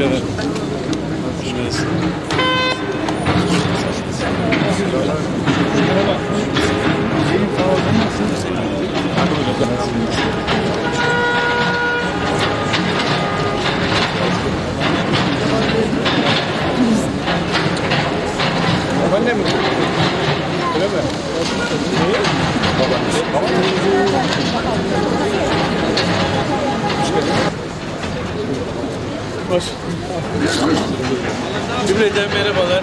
Teşekkür ederim. Hoş. Cümleten merhabalar.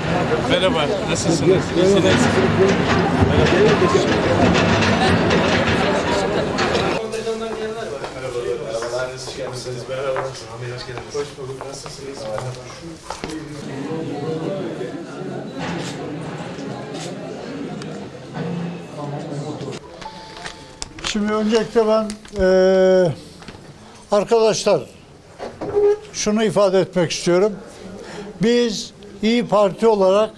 Merhaba. Nasılsınız? İyisiniz? Merhaba. Hoş geldiniz. Hoş bulduk. Nasılsınız? Şimdi öncelikle ben eee, arkadaşlar şunu ifade etmek istiyorum. Biz İyi Parti olarak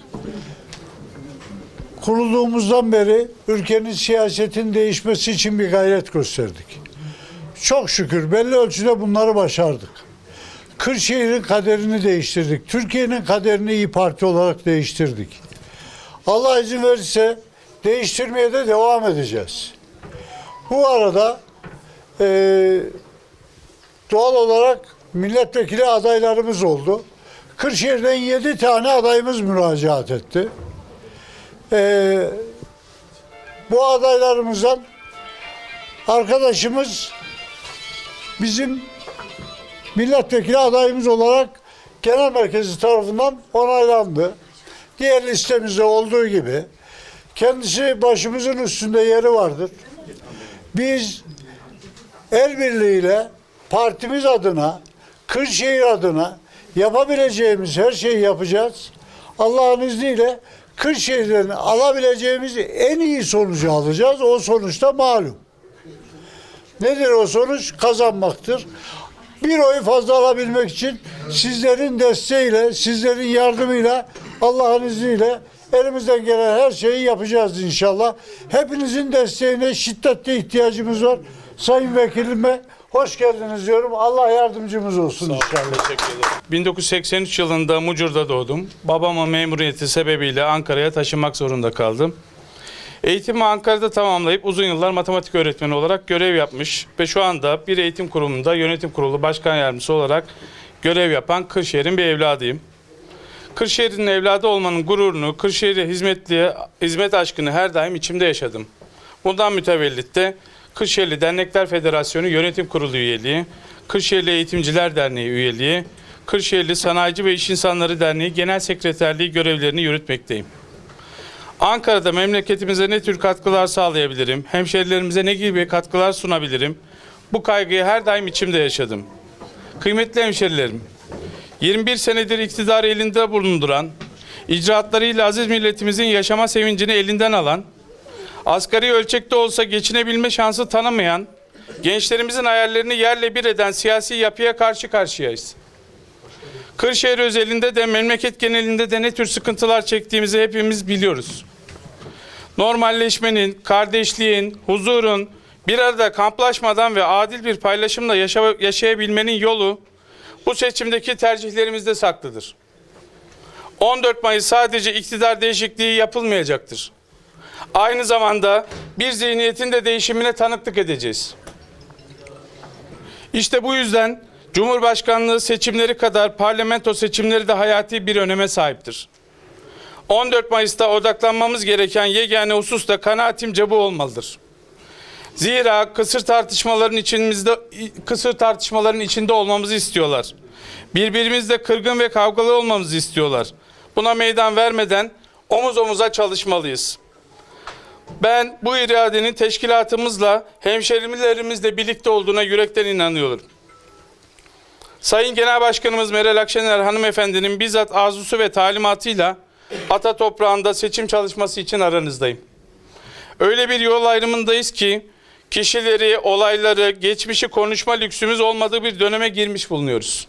kurulduğumuzdan beri ülkenin siyasetin değişmesi için bir gayret gösterdik. Çok şükür belli ölçüde bunları başardık. Kırşehir'in kaderini değiştirdik. Türkiye'nin kaderini İyi Parti olarak değiştirdik. Allah izin verirse değiştirmeye de devam edeceğiz. Bu arada eee, doğal olarak milletvekili adaylarımız oldu. Kırşehir'den yedi tane adayımız müracaat etti. Eee, bu adaylarımızdan arkadaşımız bizim milletvekili adayımız olarak genel merkezi tarafından onaylandı. Diğer listemizde olduğu gibi kendisi başımızın üstünde yeri vardır. Biz el birliğiyle partimiz adına, Kırşehir adına yapabileceğimiz her şeyi yapacağız. Allah'ın izniyle Kırşehir'den alabileceğimiz en iyi sonucu alacağız. O sonuçta malum. Nedir o sonuç? Kazanmaktır. Bir oy fazla alabilmek için sizlerin desteğiyle, sizlerin yardımıyla Allah'ın izniyle elimizden gelen her şeyi yapacağız inşallah. Hepinizin desteğine şiddetle ihtiyacımız var. Sayın Vekilime hoş geldiniz diyorum. Allah yardımcımız olsun inşallah. Teşekkür ederim. 1983 yılında Mucur'da doğdum. Babamın memuriyeti sebebiyle Ankara'ya taşınmak zorunda kaldım. Eğitimi Ankara'da tamamlayıp uzun yıllar matematik öğretmeni olarak görev yapmış ve şu anda bir eğitim kurumunda yönetim kurulu başkan yardımcısı olarak görev yapan Kırşehir'in bir evladıyım. Kırşehir'in evladı olmanın gururunu, Kırşehir'e hizmetliye, hizmet aşkını her daim içimde yaşadım. Bundan mütevellit de Kırşehirli Dernekler Federasyonu Yönetim Kurulu üyeliği, Kırşehirli Eğitimciler Derneği üyeliği, Kırşehirli Sanayici ve İş İnsanları Derneği Genel Sekreterliği görevlerini yürütmekteyim. Ankara'da memleketimize ne tür katkılar sağlayabilirim, hemşerilerimize ne gibi katkılar sunabilirim, bu kaygıyı her daim içimde yaşadım. Kıymetli hemşerilerim, 21 senedir iktidarı elinde bulunduran, icraatlarıyla aziz milletimizin yaşama sevincini elinden alan, asgari ölçekte olsa geçinebilme şansı tanımayan, gençlerimizin hayallerini yerle bir eden siyasi yapıya karşı karşıyayız. Kırşehir özelinde de memleket genelinde de ne tür sıkıntılar çektiğimizi hepimiz biliyoruz. Normalleşmenin, kardeşliğin, huzurun bir arada kamplaşmadan ve adil bir paylaşımla yaşa- yaşayabilmenin yolu bu seçimdeki tercihlerimizde saklıdır. 14 Mayıs sadece iktidar değişikliği yapılmayacaktır. Aynı zamanda bir zihniyetin de değişimine tanıklık edeceğiz. İşte bu yüzden Cumhurbaşkanlığı seçimleri kadar parlamento seçimleri de hayati bir öneme sahiptir. 14 Mayıs'ta odaklanmamız gereken yegane husus da kanaatimce bu olmalıdır. Zira kısır tartışmaların içimizde kısır tartışmaların içinde olmamızı istiyorlar. Birbirimizle kırgın ve kavgalı olmamızı istiyorlar. Buna meydan vermeden omuz omuza çalışmalıyız. Ben bu iradenin teşkilatımızla, hemşerilerimizle birlikte olduğuna yürekten inanıyorum. Sayın Genel Başkanımız Meral Akşener hanımefendinin bizzat arzusu ve talimatıyla Ata toprağında seçim çalışması için aranızdayım. Öyle bir yol ayrımındayız ki kişileri, olayları, geçmişi konuşma lüksümüz olmadığı bir döneme girmiş bulunuyoruz.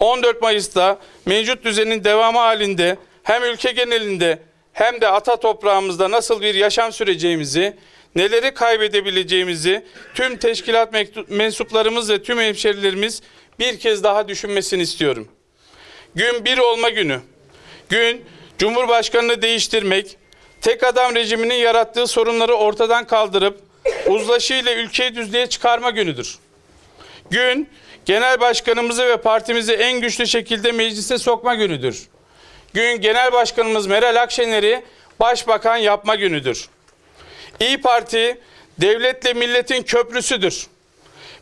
14 Mayıs'ta mevcut düzenin devamı halinde hem ülke genelinde hem de ata toprağımızda nasıl bir yaşam süreceğimizi, neleri kaybedebileceğimizi tüm teşkilat mensuplarımız ve tüm hemşerilerimiz bir kez daha düşünmesini istiyorum. Gün bir olma günü. Gün Cumhurbaşkanını değiştirmek, tek adam rejiminin yarattığı sorunları ortadan kaldırıp uzlaşıyla ülkeyi düzlüğe çıkarma günüdür. Gün genel başkanımızı ve partimizi en güçlü şekilde meclise sokma günüdür. Gün genel başkanımız Meral Akşener'i başbakan yapma günüdür. İyi Parti devletle milletin köprüsüdür.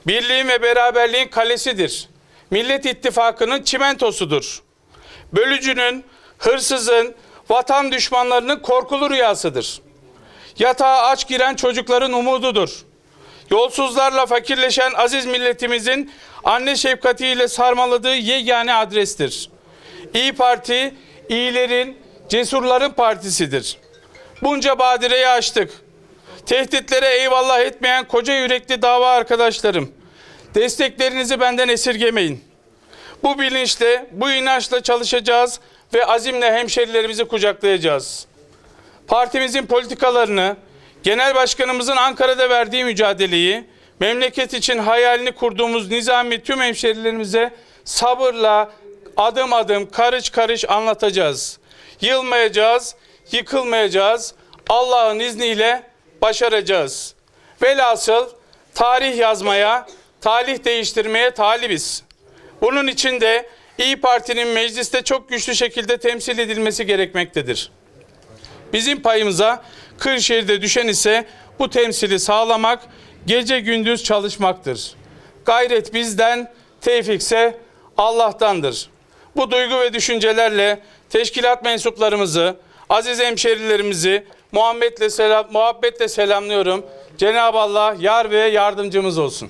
Birliğin ve beraberliğin kalesidir. Millet İttifakı'nın çimentosudur. Bölücünün, hırsızın, vatan düşmanlarının korkulu rüyasıdır. Yatağa aç giren çocukların umududur. Yolsuzlarla fakirleşen aziz milletimizin anne şefkatiyle sarmaladığı yegane adrestir. İyi Parti, iyilerin, cesurların partisidir. Bunca badireyi açtık. Tehditlere eyvallah etmeyen koca yürekli dava arkadaşlarım. Desteklerinizi benden esirgemeyin. Bu bilinçle, bu inançla çalışacağız ve azimle hemşerilerimizi kucaklayacağız. Partimizin politikalarını, genel başkanımızın Ankara'da verdiği mücadeleyi, memleket için hayalini kurduğumuz nizami tüm hemşerilerimize sabırla, adım adım, karış karış anlatacağız. Yılmayacağız, yıkılmayacağız. Allah'ın izniyle başaracağız. Velhasıl tarih yazmaya, talih değiştirmeye talibiz. Bunun için de İyi Parti'nin mecliste çok güçlü şekilde temsil edilmesi gerekmektedir. Bizim payımıza Kırşehir'de düşen ise bu temsili sağlamak, gece gündüz çalışmaktır. Gayret bizden, tevfikse Allah'tandır. Bu duygu ve düşüncelerle teşkilat mensuplarımızı, aziz hemşerilerimizi muhabbetle, selam, muhabbetle selamlıyorum. Cenab-ı Allah yar ve yardımcımız olsun.